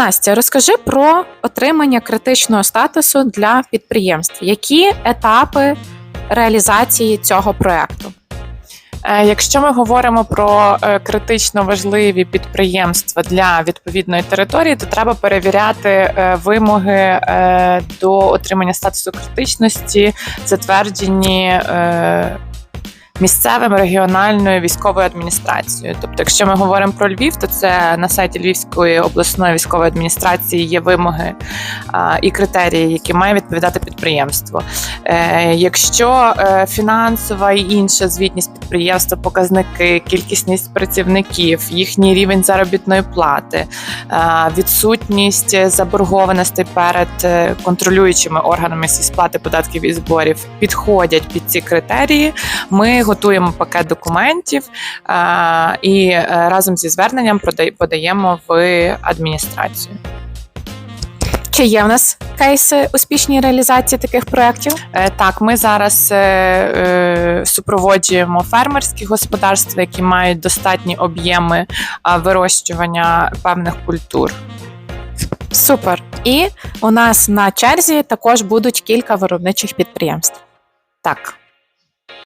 Настя, розкажи про отримання критичного статусу для підприємств. Які етапи реалізації цього проекту? Е, Якщо ми говоримо про е, критично важливі підприємства для відповідної території, то треба перевіряти е, вимоги до отримання статусу критичності, затверджені місцевим регіональною військовою адміністрацією. Тобто, якщо ми говоримо про Львів, то це на сайті Львівської обласної військової адміністрації є вимоги і критерії, які має відповідати підприємство. Е, Якщо е, фінансова і інша звітність підприємства, показники, кількісність працівників, їхній рівень заробітної плати, е, відсутність заборгованостей перед е, контролюючими органами зі сплати податків і зборів підходять під ці критерії, ми готуємо пакет документів е, і разом зі зверненням подаємо в адміністрацію. Чи є в нас кейси успішній реалізації таких проєктів? Так, ми зараз супроводжуємо фермерські господарства, які мають достатні об'єми вирощування певних культур. Супер. І у нас на черзі також будуть кілька виробничих підприємств. Так,